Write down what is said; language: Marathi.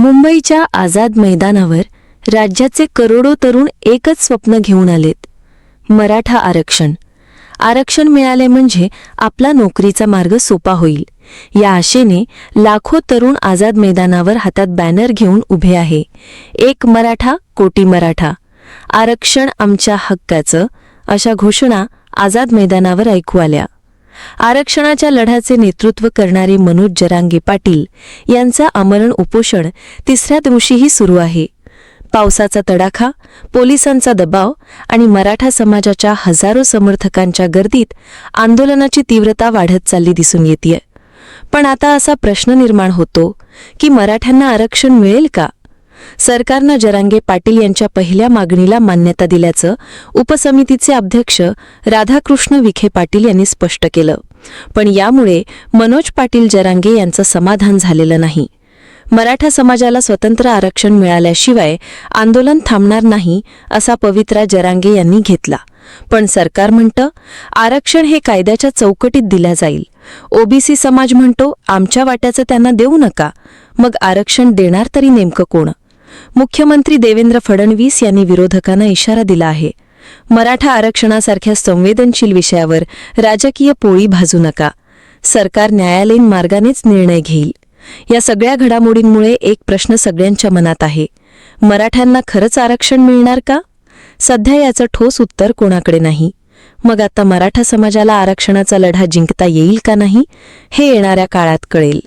मुंबईच्या आझाद मैदानावर राज्याचे करोडो तरुण एकच स्वप्न घेऊन आलेत. मराठा आरक्षण. आरक्षण मिळाले म्हणजे आपला नोकरीचा मार्ग सोपा होईल. या आशेने लाखो तरुण आझाद मैदानावर हातात बॅनर घेऊन उभे आहे. एक मराठा कोटी मराठा. आरक्षण आमच्या हक्काचं अशा घोषणा आझाद मैदानावर ऐकू आल्या. आरक्षणाच्या लढ्याचे नेतृत्व करणारे मनोज जरांगे पाटील यांचा आमरण उपोषण तिसऱ्या दिवशीही सुरू आहे. पावसाचा तडाखा पोलिसांचा दबाव आणि मराठा समाजाच्या हजारो समर्थकांच्या गर्दीत आंदोलनाची तीव्रता वाढत चालली दिसून येते पण आता असा प्रश्न निर्माण होतो की मराठ्यांना आरक्षण मिळेल का? सरकारनं जरांगे पाटील यांच्या पहिल्या मागणीला मान्यता दिल्याचं उपसमितीचे अध्यक्ष राधाकृष्ण विखे पाटील यांनी स्पष्ट केलं. पण यामुळे मनोज पाटील जरांगे यांचं समाधान झालेलं नाही. मराठा समाजाला स्वतंत्र आरक्षण मिळाल्याशिवाय आंदोलन थांबणार नाही असा पवित्रा जरांगे यांनी घेतला. पण सरकार म्हणतं आरक्षण हे कायद्याच्या चौकटीत दिल्या जाईल. ओबीसी समाज म्हणतो आमच्या वाट्याचं त्यांना देऊ नका. मग आरक्षण देणार तरी नेमकं कोण? मुख्यमंत्री देवेंद्र फडणवीस यांनी विरोधकांना इशारा दिला आहे. मराठा आरक्षणासारख्या संवेदनशील विषयावर राजकीय पोळी भाजू नका. सरकार न्यायालयीन मार्गानेच निर्णय घेईल. या सगळ्या घडामोडींमुळे एक प्रश्न सगळ्यांच्या मनात आहे. मराठ्यांना खरंच आरक्षण मिळणार का? सध्या याचं ठोस उत्तर कोणाकडे नाही. मग आता मराठा समाजाला आरक्षणाचा लढा जिंकता येईल का नाही हे येणाऱ्या काळात कळेल.